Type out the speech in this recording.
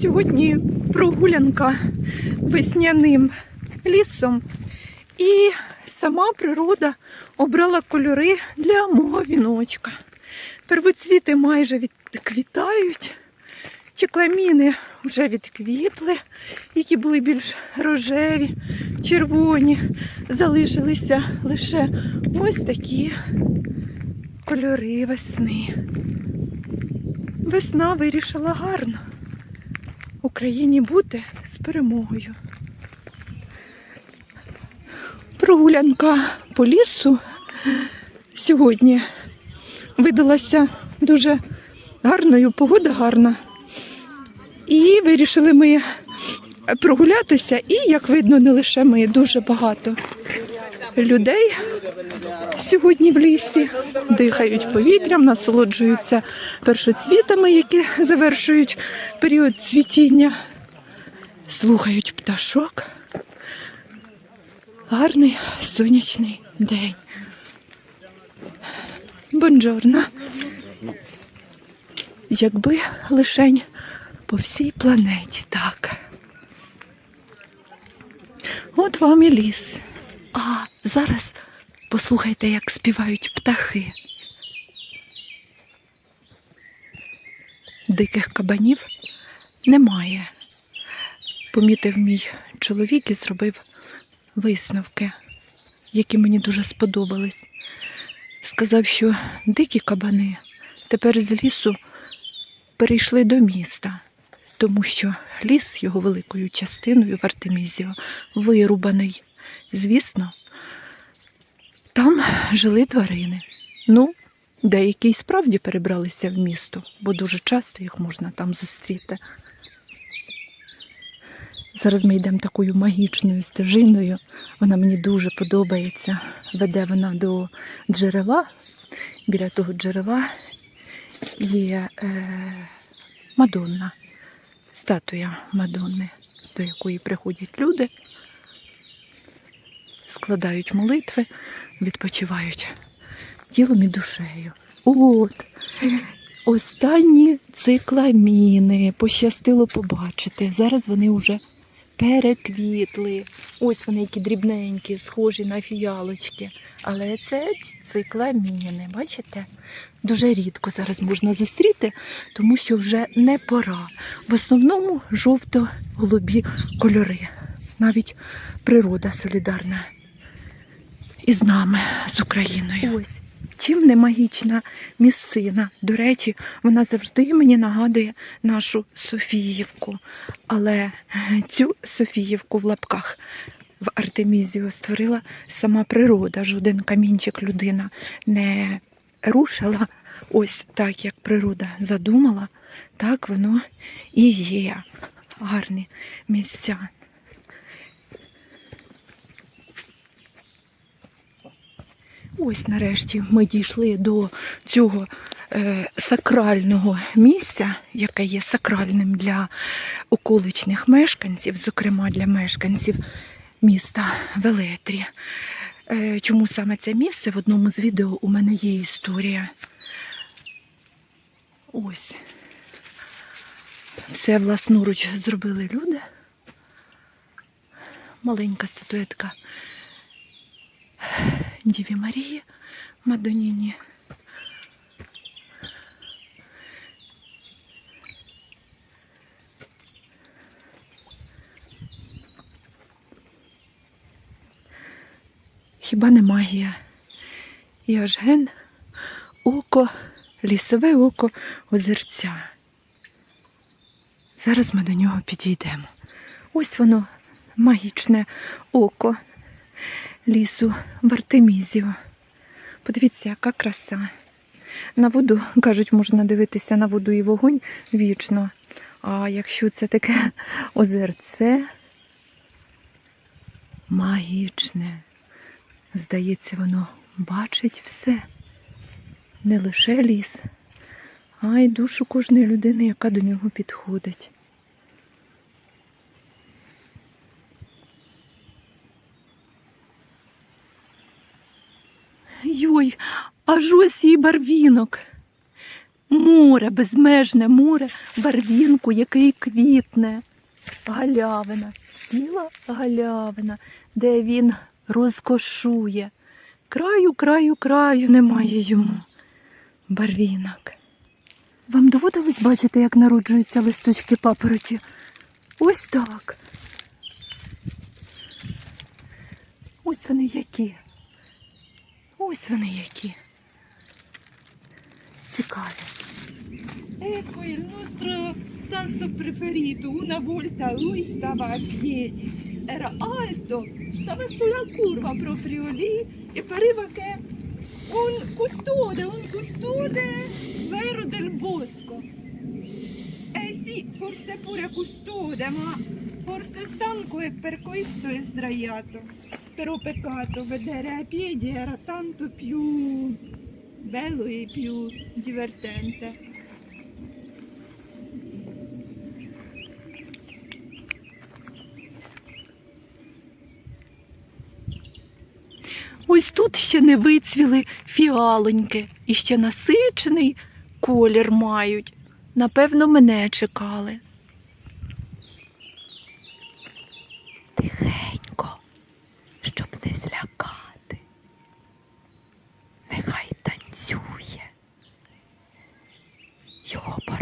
Сьогодні прогулянка весняним лісом, і сама природа обрала кольори для мого віночка. Первоцвіти майже відквітають, чекламіни вже відквітли, які були більш рожеві, червоні. Залишилися лише ось такі кольори весни. Весна вирішила гарно Україні бути з перемогою. Прогулянка по лісу сьогодні видалася дуже гарною, погода гарна. І вирішили ми прогулятися, і, як видно, не лише ми, дуже багато людей сьогодні в лісі, дихають повітрям, насолоджуються першоцвітами, які завершують період цвітіння, слухають пташок. Гарний сонячний день. Бонджорно. Якби лишень по всій планеті так. От вам і ліс. Зараз послухайте, як співають птахи. Диких кабанів немає. Помітив мій чоловік і зробив висновки, які мені дуже сподобались. Сказав, що дикі кабани тепер з лісу перейшли до міста, тому що ліс його великою частиною в Артемізіо вирубаний. Звісно, там жили тварини. Ну, деякі й справді перебралися в місто, бо дуже часто їх можна там зустріти. Зараз ми йдемо такою магічною стежиною. Вона мені дуже подобається. Веде вона до джерела. Біля того джерела є е, Мадонна, статуя Мадонни, до якої приходять люди, складають молитви, відпочивають тілом і душею. От, останні цикламіни пощастило побачити. Зараз вони вже переквітли. Ось вони які дрібненькі, схожі на фіалочки. Але це цикламіни, бачите? Дуже рідко зараз можна зустріти, тому що вже не пора. В основному жовто-голубі кольори. Навіть природа солідарна із нами, з Україною. Ось чим не магічна місцина. До речі, вона завжди мені нагадує нашу Софіївку. Але цю Софіївку в лапках в Артемізіо створила сама природа. Жоден камінчик людина не рушила. Ось так, як природа задумала, так воно і є. Гарні місця. Ось нарешті ми дійшли до цього е, сакрального місця, яке є сакральним для околичних мешканців, зокрема для мешканців міста Велетрі. Е, чому саме це місце? В одному з відео у мене є історія. Ось. Все власноруч зробили люди. Маленька статуетка Діві Марії Мадоніні. Хіба не магія? І аж ген око, лісове око озерця. Зараз ми до нього підійдемо. Ось воно, магічне око лісу в Артемізіо. Подивіться, яка краса. На воду, кажуть, можна дивитися на воду і вогонь вічно. А якщо це таке озерце магічне, здається, воно бачить все. Не лише ліс, а й душу кожної людини, яка до нього підходить. Йой, аж ось і барвінок. Море, безмежне море, барвінку, який квітне. Галявина, ціла галявина, де він розкошує. Краю, краю, краю немає йому. Барвінок. Вам доводилось бачити, як народжуються листочки папороті? Ось так. Ось вони які. Ось вони які. Цікаві. Ecco il nostro sasso preferito, una volta lui stava a piedi, era alto, stava sulla curva proprio lì e pareva che un custode, un custode vero del bosco. Eh sì, forse pure custode, ma forse stanco e per questo è sdraiato. Però peccato, vedere ai piedi era tanto più bello e più divertente. Ось тут ще не вицвіли фіалоньки і ще насичений колір мають. Напевно, мене чекали. Не злякати. Нехай танцює. Його пора.